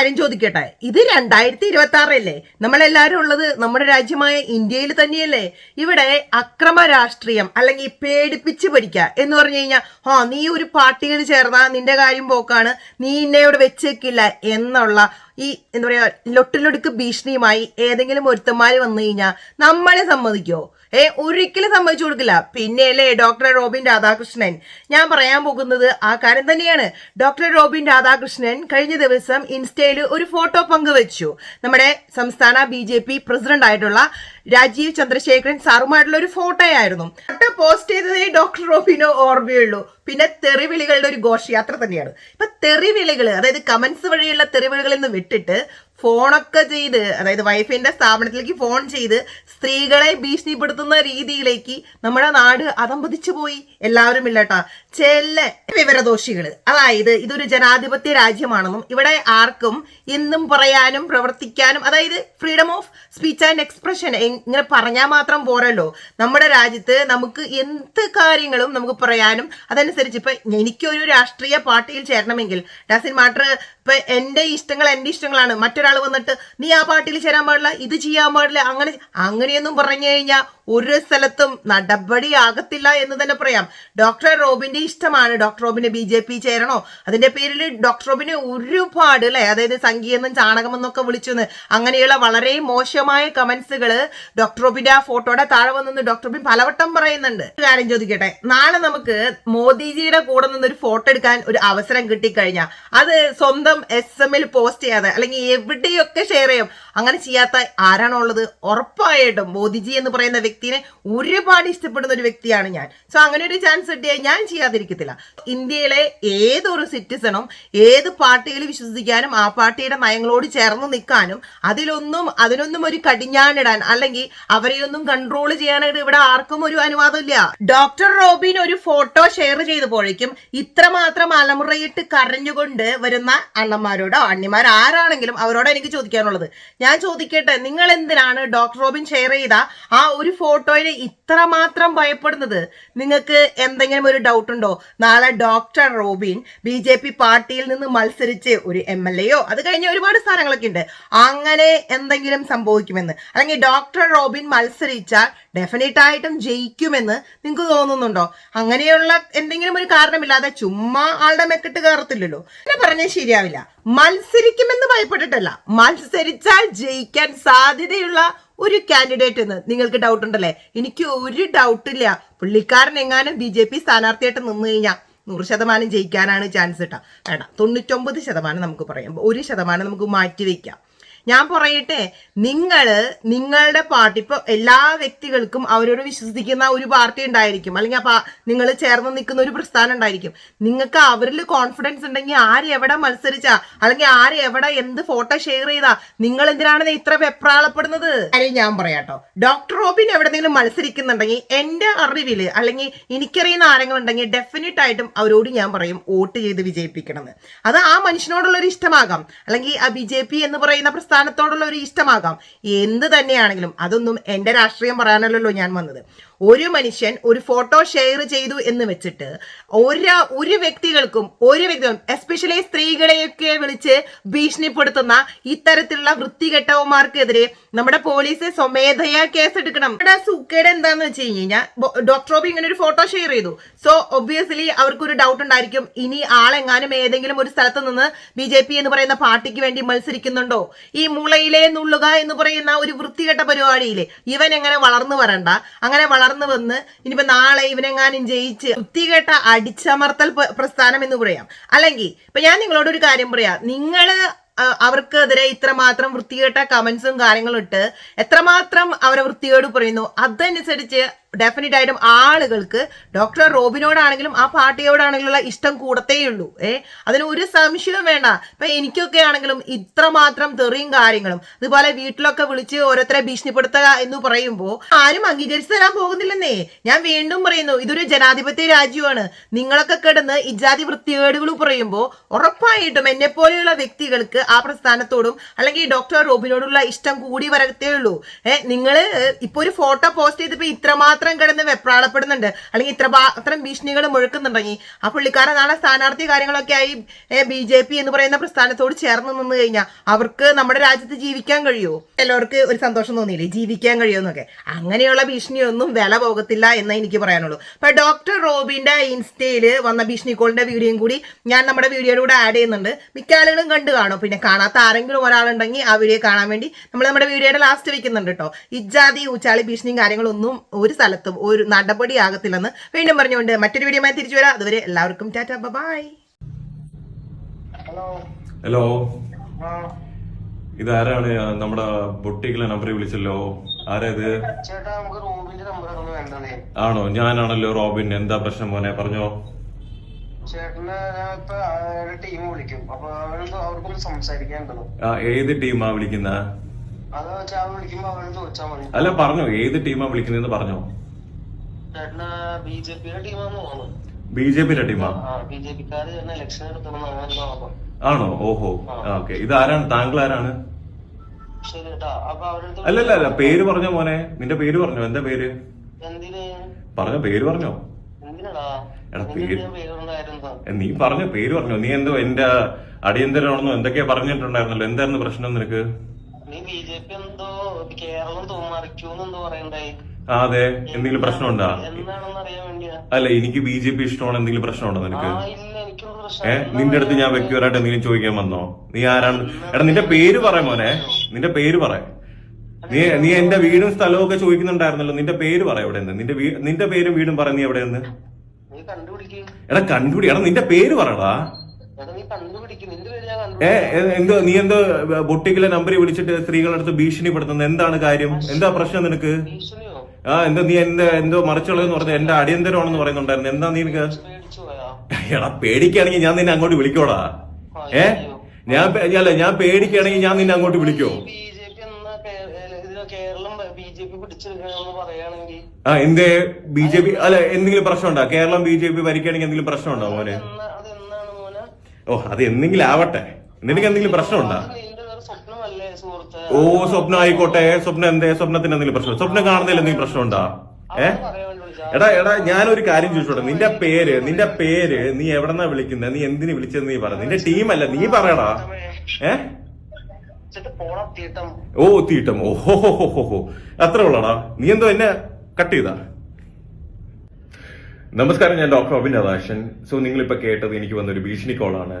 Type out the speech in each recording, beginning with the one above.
കാര്യം ചോദിക്കട്ടെ? ഇത് രണ്ടായിരത്തി ഇരുപത്തി ആറല്ലേ നമ്മളെല്ലാരും ഉള്ളത് നമ്മുടെ രാജ്യമായ ഇന്ത്യയിൽ തന്നെയല്ലേ? ഇവിടെ അക്രമ രാഷ്ട്രീയം അല്ലെങ്കിൽ പേടിപ്പിച്ച് പഠിക്കുക എന്ന് പറഞ്ഞു കഴിഞ്ഞാൽ ആ നീ ഒരു പാർട്ടിയിൽ ചേർന്നാ നിന്റെ കാര്യം പോക്കാണ് നീ ഇന്നയോട് വെച്ചേക്കില്ല എന്നുള്ള ഈ എന്താ പറയാ ലൊട്ടിലൊടുക്ക് ഭീഷണിയുമായി ഏതെങ്കിലും ഒരുത്തന്മാര് വന്നു കഴിഞ്ഞാൽ നമ്മളെ സമ്മതിക്കോ? ഏ ഒരിക്കലും സമ്മതിച്ചു കൊടുക്കില്ല. പിന്നെയല്ലേ ഡോക്ടർ റോബിൻ രാധാകൃഷ്ണൻ. ഞാൻ പറയാൻ പോകുന്നത് ആ കാര്യം തന്നെയാണ്. ഡോക്ടർ റോബിൻ രാധാകൃഷ്ണൻ കഴിഞ്ഞ ദിവസം ഇൻസ്റ്റയിൽ ഒരു ഫോട്ടോ പങ്കുവച്ചു. നമ്മുടെ സംസ്ഥാന ബി ജെ പി പ്രസിഡന്റ് ആയിട്ടുള്ള രാജീവ് ചന്ദ്രശേഖരൻ സാറുമായിട്ടുള്ള ഒരു ഫോട്ടോ ആയിരുന്നു ഫോട്ടോ പോസ്റ്റ് ചെയ്തതേ ഡോക്ടർ റോബിനോ ഓർമ്മയുള്ളൂ. പിന്നെ തെറിവിളികളുടെ ഒരു ഘോഷയാത്ര തന്നെയാണ്. ഇപ്പൊ തെറിവിളികൾ അതായത് കമന്റ്സ് വഴിയുള്ള തെറിവിളികളിൽ നിന്ന് വിട്ടിട്ട് ഫോണൊക്കെ ചെയ്ത് അതായത് വൈഫിന്റെ സ്ഥാപനത്തിലേക്ക് ഫോൺ ചെയ്ത് സ്ത്രീകളെ ഭീഷണിപ്പെടുത്തുന്ന രീതിയിലേക്ക് നമ്മുടെ നാട് അതമ്പതിച്ചു പോയി. എല്ലാവരും ഇല്ലട്ടാ. ചെല്ല വിവരദോഷികൾ. അതായത് ഇതൊരു ജനാധിപത്യ രാജ്യമാണെന്നും ഇവിടെ ആർക്കും എന്നും പറയാനും പ്രവർത്തിക്കാനും അതായത് freedom of speech and expression ഇങ്ങനെ പറഞ്ഞാൽ മാത്രം പോരല്ലോ. നമ്മുടെ രാജ്യത്ത് നമുക്ക് എന്ത് കാര്യങ്ങളും നമുക്ക് പറയാനും അതനുസരിച്ച് ഇപ്പൊ എനിക്കൊരു രാഷ്ട്രീയ പാർട്ടിയിൽ ചേരണമെങ്കിൽ ഡാസിൻ മാറ്റർ ഇപ്പൊ എന്റെ ഇഷ്ടങ്ങൾ എന്റെ ഇഷ്ടങ്ങളാണ്. മറ്റൊരാൾ വന്നിട്ട് നീ ആ പാർട്ടിയിൽ ചേരാൻ പാടില്ല ഇത് ചെയ്യാൻ പാടില്ല അങ്ങനെ അങ്ങനെയൊന്നും പറഞ്ഞു കഴിഞ്ഞാൽ ഒരു സ്ഥലത്തും നടപടി ആകത്തില്ല എന്ന് തന്നെ പറയാം. ഡോക്ടർ റോബിന്റെ ഇഷ്ടമാണ്. ഡോക്ടർ റോബിന് ബി ജെ പി ചേരണോ? അതിന്റെ പേരിൽ ഡോക്ടർ റോബിന് ഒരുപാട് അല്ലെ? അതായത് സംഗീതം ചാണകമെന്നൊക്കെ വിളിച്ചെന്ന്. അങ്ങനെയുള്ള വളരെ മോശമായ കമന്റ്സുകൾ ഡോക്ടർ റോബിന്റെ ആ ഫോട്ടോയുടെ താഴെ വന്നു ഡോക്ടർ റോബിൻ പലവട്ടം പറയുന്നുണ്ട്. കാര്യം ചോദിക്കട്ടെ? നാളെ നമുക്ക് മോദിജിയുടെ കൂടെ നിന്ന് ഒരു ഫോട്ടോ എടുക്കാൻ ഒരു അവസരം കിട്ടിക്കഴിഞ്ഞാൽ അത് സ്വന്തം എസ് എമ്മിൽ പോസ്റ്റ് ചെയ്യാതെ അല്ലെങ്കിൽ എവിടെയൊക്കെ ഷെയർ ചെയ്യും അങ്ങനെ ചെയ്യാത്ത ആരാണുള്ളത്? ഉറപ്പായിട്ടും മോദിജി എന്ന് പറയുന്ന വ്യക്തിനെ ഒരുപാട് ഇഷ്ടപ്പെടുന്ന ഒരു വ്യക്തിയാണ് ഞാൻ. സോ അങ്ങനെ ഒരു ചാൻസ് കിട്ടിയാൽ ഞാൻ ചെയ്യാതിരിക്കത്തില്ല. ഇന്ത്യയിലെ ഏതൊരു സിറ്റിസണും ഏത് പാർട്ടിയിൽ വിശ്വസിക്കാനും ആ പാർട്ടിയുടെ നയങ്ങളോട് ചേർന്ന് നിൽക്കാനും അതിലൊന്നും അതിനൊന്നും ഒരു കടിഞ്ഞാണിടാൻ അല്ലെങ്കിൽ അവരെയൊന്നും കൺട്രോൾ ചെയ്യാനായിട്ട് ഇവിടെ ആർക്കും ഒരു അനുവാദമില്ല ഡോക്ടർ റോബിൻ ഒരു ഫോട്ടോ ഷെയർ ചെയ്തപ്പോഴേക്കും ഇത്രമാത്രം അലമുറയിട്ട് കരഞ്ഞുകൊണ്ട് വരുന്ന അണ്ണന്മാരോടോ അണ്ണിമാർ ആരാണെങ്കിലും അവരോട് എനിക്ക് ചോദിക്കാനുള്ളത്. ഞാൻ ചോദിക്കട്ടെ നിങ്ങൾ എന്തിനാണ് ഡോക്ടർ റോബിൻ ഷെയർ ചെയ്ത ആ ഒരു ഫോട്ടോയിൽ ഇത്രമാത്രം ഭയപ്പെടുന്നത്. നിങ്ങൾക്ക് എന്തെങ്കിലും ഒരു ഡൗട്ട് ഉണ്ടോ? നാളെ doctor Robin B J P പാർട്ടിയിൽ നിന്ന് മത്സരിച്ച് ഒരു എം എൽ എയോ അത് കഴിഞ്ഞ ഒരുപാട് സ്ഥാനങ്ങളൊക്കെ ഉണ്ട്. അങ്ങനെ എന്തെങ്കിലും സംഭവിക്കുമെന്ന്. അല്ലെങ്കിൽ ഡോക്ടർ റോബിൻ മത്സരിച്ചാൽ ഡെഫിനറ്റ് ആയിട്ടും ജയിക്കുമെന്ന് നിങ്ങൾക്ക് തോന്നുന്നുണ്ടോ? അങ്ങനെയുള്ള എന്തെങ്കിലും ഒരു കാരണമില്ലാതെ ചുമ്മാ ആളുടെ മെക്കിട്ട് കയറത്തില്ലല്ലോ. അങ്ങനെ പറഞ്ഞാൽ ശരിയാവില്ല. മത്സരിക്കുമെന്ന് ഭയപ്പെട്ടിട്ടല്ല. മത്സരിച്ചാൽ ജയിക്കാൻ സാധ്യതയുള്ള ഒരു കാൻഡിഡേറ്റ് എന്ന് നിങ്ങൾക്ക് ഡൗട്ട് ഉണ്ടല്ലേ? എനിക്ക് ഒരു ഡൗട്ട് ഇല്ല. പുള്ളിക്കാരൻ എങ്ങാനും ബി ജെ പി സ്ഥാനാർത്ഥിയായിട്ട് നിന്ന് കഴിഞ്ഞാൽ നൂറ് ശതമാനം ജയിക്കാനാണ് ചാൻസ് കേട്ടോ വേണ്ട തൊണ്ണൂറ്റൊമ്പത് ശതമാനം നമുക്ക് പറയാം. ഒരു ശതമാനം നമുക്ക് മാറ്റി വയ്ക്കാം ഞാൻ പറയട്ടെ നിങ്ങൾ നിങ്ങളുടെ പാർട്ടി ഇപ്പൊ എല്ലാ വ്യക്തികൾക്കും അവരോട് വിശ്വസിക്കുന്ന ഒരു പാർട്ടി ഉണ്ടായിരിക്കും. അല്ലെങ്കിൽ ആ നിങ്ങൾ ചേർന്ന് നിൽക്കുന്ന ഒരു പ്രസ്ഥാനം ഉണ്ടായിരിക്കും. നിങ്ങൾക്ക് അവരിൽ കോൺഫിഡൻസ് ഉണ്ടെങ്കിൽ ആര് എവിടെ മത്സരിച്ചാ അല്ലെങ്കിൽ ആര് എവിടെ എന്ത് ഫോട്ടോ ഷെയർ ചെയ്താ നിങ്ങൾ എന്തിനാണ് ഇത്ര വെപ്രാളപ്പെടുന്നത്? അല്ലെങ്കിൽ ഞാൻ പറയാട്ടോ. ഡോക്ടർ റോബിൻ എവിടെന്നെങ്കിലും മത്സരിക്കുന്നുണ്ടെങ്കിൽ എന്റെ അറിവിൽ അല്ലെങ്കിൽ എനിക്കറിയുന്ന ആരെങ്കിലും ഉണ്ടെങ്കിൽ ഡെഫിനറ്റ് ആയിട്ടും അവരോട് ഞാൻ പറയും വോട്ട് ചെയ്ത് വിജയിപ്പിക്കണമെന്ന്. അത് ആ മനുഷ്യനോടുള്ള ഒരു ഇഷ്ടമാകാം. അല്ലെങ്കിൽ ആ ബി ജെ പി എന്ന് പറയുന്ന പ്രസ്ഥാനത്തോടുള്ള ഒരു ഇഷ്ടമാകാം. എന്ത് തന്നെയാണെങ്കിലും അതൊന്നും എന്റെ രാഷ്ട്രീയം പറയാനല്ലല്ലോ ഞാൻ വന്നത്. ഒരു മനുഷ്യൻ ഒരു ഫോട്ടോ ഷെയർ ചെയ്തു എന്ന് വെച്ചിട്ട് ഒരു ഒരു വ്യക്തികൾക്കും ഒരു വ്യക്തികളും എസ്പെഷ്യലി സ്ത്രീകളെയൊക്കെ വിളിച്ച് ഭീഷണിപ്പെടുത്തുന്ന ഇത്തരത്തിലുള്ള വൃത്തികെട്ടവന്മാർക്കെതിരെ നമ്മുടെ പോലീസ് സ്വമേധയാ കേസ് എടുക്കണം നമ്മുടെ സൂക്കേട് എന്താന്ന് വെച്ച് കഴിഞ്ഞാൽ ഡോക്ടർ റോബി ഇങ്ങനെ ഒരു ഫോട്ടോ ഷെയർ ചെയ്തു. സോ ഒബ്വിയസ്ലി അവർക്കൊരു ഡൗട്ട് ഉണ്ടായിരിക്കും. ഇനി ആളെങ്ങാനും ഏതെങ്കിലും ഒരു സ്ഥലത്ത് നിന്ന് ബി ജെ പി എന്ന് പറയുന്ന പാർട്ടിക്ക് വേണ്ടി മത്സരിക്കുന്നുണ്ടോ? ഈ മുളയിലെ നുള്ളുക എന്ന് പറയുന്ന ഒരു വൃത്തികെട്ട പരിപാടിയിലെ ഇവൻ എങ്ങനെ വളർന്നു വരണ്ട? അങ്ങനെ വളർന്നു വന്ന് ഇനിയിപ്പോ നാളെ ഇവനെങ്ങാനും ജയിച്ച് വൃത്തികേട്ട അടിച്ചമർത്തൽ പ്രസ്ഥാനം എന്ന് പറയാം. അല്ലെങ്കിൽ ഇപ്പൊ ഞാൻ നിങ്ങളോട് ഒരു കാര്യം പറയാം. നിങ്ങൾ അവർക്കെതിരെ ഇത്രമാത്രം വൃത്തികെട്ട കമന്റ്സും കാര്യങ്ങളും ഇട്ട് എത്രമാത്രം അവരെ വൃത്തികേട് പറയുന്നു. അതനുസരിച്ച് ഡെഫിനറ്റ് ആയിട്ടും ആളുകൾക്ക് ഡോക്ടർ റോബിനോടാണെങ്കിലും ആ പാർട്ടിയോടാണെങ്കിലുള്ള ഇഷ്ടം കൂടത്തേയുള്ളൂ. ഏ? അതിന് ഒരു സംശയവും വേണ്ട. ഇപ്പൊ എനിക്കൊക്കെ ആണെങ്കിലും ഇത്രമാത്രം തെറിയും കാര്യങ്ങളും അതുപോലെ വീട്ടിലൊക്കെ വിളിച്ച് ഓരോരുത്തരെ ഭീഷണിപ്പെടുത്തുക എന്ന് പറയുമ്പോൾ ആരും അംഗീകരിച്ചു തരാൻ പോകുന്നില്ലെന്നേ. ഞാൻ വീണ്ടും പറയുന്നു ഇതൊരു ജനാധിപത്യ രാജ്യമാണ്. നിങ്ങളൊക്കെ കിടന്ന് ഇജാതി വൃത്തികേടുകൾ പറയുമ്പോൾ ഉറപ്പായിട്ടും എന്നെ പോലെയുള്ള വ്യക്തികൾക്ക് ആ പ്രസ്ഥാനത്തോടും അല്ലെങ്കിൽ ഡോക്ടർ റോബിനോടുള്ള ഇഷ്ടം കൂടി വരത്തേ ഉള്ളൂ. ഏഹ് നിങ്ങൾ ഇപ്പൊ ഒരു ഫോട്ടോ പോസ്റ്റ് ചെയ്തപ്പോ ഇത്രമാത്രം ഇത്രമാത്രം കിടന്ന് വെപ്രാളപ്പെടുന്നുണ്ട്. അല്ലെങ്കിൽ ഇത്ര മാത്രം ഭീഷണികൾ മുഴക്കുന്നുണ്ടെങ്കിൽ ആ പുള്ളിക്കാരൻ നാളെ സ്ഥാനാർത്ഥി കാര്യങ്ങളൊക്കെ ആയി ബി ജെ പി എന്ന് പറയുന്ന പ്രസ്ഥാനത്തോട് ചേർന്ന് നിന്ന് കഴിഞ്ഞാൽ അവർക്ക് നമ്മുടെ രാജ്യത്ത് ജീവിക്കാൻ കഴിയുമോ? എല്ലാവർക്കും ഒരു സന്തോഷം തോന്നിയില്ലേ? ജീവിക്കാൻ കഴിയുമെന്നൊക്കെ. അങ്ങനെയുള്ള ഭീഷണിയൊന്നും വില പോകത്തില്ല എന്നേ എനിക്ക് പറയാനുള്ളൂ. അപ്പൊ ഡോക്ടർ റോബിന്റെ ഇൻസ്റ്റയിൽ വന്ന ഭീഷണി കോളിന്റെ വീഡിയോയും കൂടി ഞാൻ നമ്മുടെ വീഡിയോയുടെ കൂടെ ആഡ് ചെയ്യുന്നുണ്ട്. മിക്ക ആളുകളും കണ്ടു കാണും. പിന്നെ കാണാത്ത ആരെങ്കിലും ഒരാളുണ്ടെങ്കിൽ ആ വീഡിയോ കാണാൻ വേണ്ടി നമ്മൾ നമ്മുടെ വീഡിയോയുടെ ലാസ്റ്റ് വെക്കുന്നുണ്ട് കേട്ടോ. ഇജാതി ഊച്ചാളി ഭീഷണിയും കാര്യങ്ങളൊന്നും ഒരു സ്ഥലത്തും ഒരു നടപടിയാകത്തില്ലെന്ന് വീണ്ടും പറഞ്ഞുകൊണ്ട് മറ്റൊരു വീഡിയോ തിരിച്ചു വരാം. അതുവരെ എല്ലാവർക്കും ടാറ്റ ബൈ ഹലോ. ഹലോ. ഇതാരാണ്? നമ്മുടെ ബൊട്ടിക്കിലെ നമ്പറിൽ വിളിച്ചല്ലോ. ആരാ ഇത് ചേട്ടാ നമുക്ക് റൂമിന്റെ നമ്പർ ഒന്ന് വേണ്ടതേ. ആണോ? ഞാനാണല്ലോ റോബിൻ. എന്താ പ്രശ്നം മോനെ? പറഞ്ഞോ. ഏത് ടീമാ വിളിക്കുന്ന? അല്ല പറഞ്ഞോ. ഏത് ടീമാ വിളിക്കുന്നതെന്ന് പറഞ്ഞോ. ബി ജെ പിയുടെ ടീമാന്ന് തോന്നുന്നു. ബി ജെ പിയുടെ ടീമാ? ബി ജെ പിക്കാര് ഇലക്ഷൻ ആണോ? ഓഹോ. ഓക്കെ. ഇത് ആരാണ് താങ്കൾ ആരാണ് അല്ലല്ല അല്ല പേര് പറഞ്ഞോ മോനെ? നിന്റെ പേര് പറഞ്ഞോ? എന്താ പേര്? പറഞ്ഞോ പേര് പറഞ്ഞോ. എടാ, പേര്- നീ പറഞ്ഞ പേര് പറഞ്ഞോ. നീ എന്തോ എന്റെ അടിയന്തരമാണെന്നോ എന്തൊക്കെയാ പറഞ്ഞിട്ടുണ്ടായിരുന്നല്ലോ? എന്തായിരുന്നു പ്രശ്നം നിനക്ക്? നീ ബി ജെ പി എന്തോ കേരളം തോമറിക്കൂന്ന് എന്തോ പറയണ്ടായി. ആ അതെ. എന്തെങ്കിലും പ്രശ്നമുണ്ടോ? അല്ല എനിക്ക് ബി ജെ പി ഇഷ്ടമാണ്? എന്തെങ്കിലും പ്രശ്നമുണ്ടോ നിനക്ക്? ഏ നിന്റെ അടുത്ത് ഞാൻ വ്യക്തിപരമായിട്ട് എന്തെങ്കിലും ചോദിക്കാൻ വന്നോ? നീ ആരാണ്? എടാ നിന്റെ പേര് പറ മോനെ. നിന്റെ പേര് പറ. നീ നീ എന്റെ വീടും സ്ഥലവും ഒക്കെ ചോദിക്കുന്നുണ്ടായിരുന്നല്ലോ. നിന്റെ പേര് പറ എവിടെ നിന്ന്? നിന്റെ നിന്റെ പേരും വീടും പറ നീ എവിടെ നിന്ന്? എടാ കണ്ടുപിടി. എടാ നിന്റെ പേര് പറടാ. ഏ എന്തോ നീ എന്തോ ബൊട്ടിക്കിലെ നമ്പറിൽ വിളിച്ചിട്ട് സ്ത്രീകളുടെ അടുത്ത് ഭീഷണിപ്പെടുത്തുന്നത് എന്താണ് കാര്യം? എന്താ പ്രശ്നം നിനക്ക്? ആ എന്താ നീ എന്റെ എന്തോ മറിച്ചുള്ളതെന്ന് പറഞ്ഞു എന്റെ അടിയന്തരമാണെന്ന് പറയുന്നുണ്ടായിരുന്നു. എന്താ നീ എനിക്ക് എടാ പേടിക്കുകയാണെങ്കിൽ ഞാൻ നിന്നെ അങ്ങോട്ട് വിളിക്കോടാ. ഏ? ഞാൻ അല്ല ഞാൻ പേടിക്കുകയാണെങ്കിൽ ഞാൻ നിന്നെ അങ്ങോട്ട് വിളിക്കോ? ആ എന്തേ? ബി ജെ പി അല്ല എന്തെങ്കിലും പ്രശ്നമുണ്ടോ? കേരളം ബി ജെ പി ഭരിക്കുകയാണെങ്കിൽ എന്തെങ്കിലും പ്രശ്നമുണ്ടോ മോനെ? ഓ അത് എന്തെങ്കിലും ആവട്ടെ. നിനക്ക് എന്തെങ്കിലും പ്രശ്നമുണ്ടോ അത് നിന്റെ വേറെ സ്വപ്നമല്ലേ സുഹൃത്ത് ഓ സ്വപ്നം ആയിക്കോട്ടെ. സ്വപ്നം എന്തേ? സ്വപ്നത്തിന് എന്തെങ്കിലും പ്രശ്നം? സ്വപ്നം കാണുന്നതിൽ എന്തെങ്കിലും ഏ പറയാൻ വേണ്ടി വിളിച്ചാ എടാ എടാ ഞാനൊരു കാര്യം ചോദിച്ചോട്ടെ. നിന്റെ പേര് നിന്റെ പേര് നീ എവിടെന്നാ വിളിക്കുന്നത് നീ എന്തിനു വിളിച്ചത് നീ പറ. നിന്റെ ടീമല്ല? നീ പറയടാ. ഏ? ഓ തീട്ടം. ഓ ഹോ ഹോ ഹോ ഹോ ഹോ. അത്ര ഉള്ളടാ. നീ എന്തോ എന്നെ കട്ട് ചെയ്താ? നമസ്കാരം ഞാൻ ഡോക്ടർ അബിൻ രാധാകൃഷ്ണൻ സോ നിങ്ങളിപ്പോ കേട്ടത് എനിക്ക് വന്നൊരു ഭീഷണി കോളാണ്.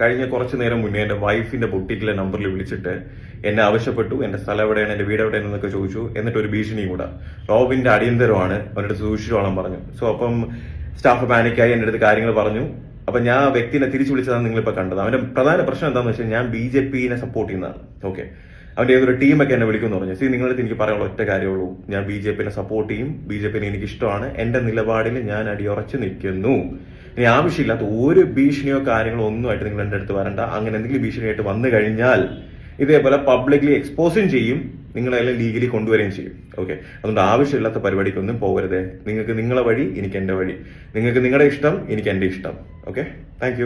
കഴിഞ്ഞ കുറച്ച് നേരം മുന്നേ എന്റെ വൈഫിന്റെ ബുട്ടിക്കിലെ നമ്പറിൽ വിളിച്ചിട്ട് എന്നെ ആവശ്യപ്പെട്ടു. എന്റെ സ്ഥലം എവിടെയാണ്? എന്റെ വീട് എവിടെയാണ് എന്നൊക്കെ ചോദിച്ചു. എന്നിട്ട് ഒരു ഭീഷണിയും കൂടെ. റോബിന്റെ അടിയന്തരമാണ്. അവരുടെ സൂക്ഷിച്ചോളാൻ പറഞ്ഞു. സോ അപ്പം സ്റ്റാഫ് പാനിക്കായി എന്റെ അടുത്ത് കാര്യങ്ങൾ പറഞ്ഞു. അപ്പൊ ഞാൻ വ്യക്തിനെ തിരിച്ചു വിളിച്ചതാണ് നിങ്ങളിപ്പോൾ കണ്ടത്. അവന്റെ പ്രധാന പ്രശ്നം എന്താണെന്ന് വെച്ചാൽ ഞാൻ ബി ജെ പിനെ സപ്പോർട്ട് ചെയ്യുന്നതാണ്. ഓക്കെ അവന്റെ ഏതൊരു ടീമൊക്കെ എന്നെ വിളിക്കുമെന്ന് പറഞ്ഞു. സി നിങ്ങളടുത്ത് എനിക്ക് പറയാനുള്ള ഒറ്റ കാര്യമുള്ളൂ ഞാൻ ബി ജെ പിനെ സപ്പോർട്ട് ചെയ്യും. ബി ജെ പിനെ എനിക്ക് ഇഷ്ടമാണ് എന്റെ നിലപാടിൽ ഞാൻ അടിയുറച്ച് നിൽക്കുന്നു. ഇനി ആവശ്യമില്ലാത്ത ഒരു ഭീഷണിയോ കാര്യങ്ങളോ ഒന്നുമായിട്ട് നിങ്ങൾ എന്റെ അടുത്ത് വരണ്ട. അങ്ങനെ എന്തെങ്കിലും ഭീഷണിയായിട്ട് വന്നു കഴിഞ്ഞാൽ ഇതേപോലെ പബ്ലിക്ലി എക്സ്പോസും ചെയ്യും. നിങ്ങളെല്ലാം ലീഗലി കൊണ്ടുവരികയും ചെയ്യും. ഓക്കെ അതുകൊണ്ട് ആവശ്യമില്ലാത്ത പരിപാടിക്കൊന്നും പോകരുത്. നിങ്ങൾക്ക് നിങ്ങളെ വഴി എനിക്ക് എന്റെ വഴി. നിങ്ങൾക്ക് നിങ്ങളുടെ ഇഷ്ടം എനിക്ക് എന്റെ ഇഷ്ടം. Okay thank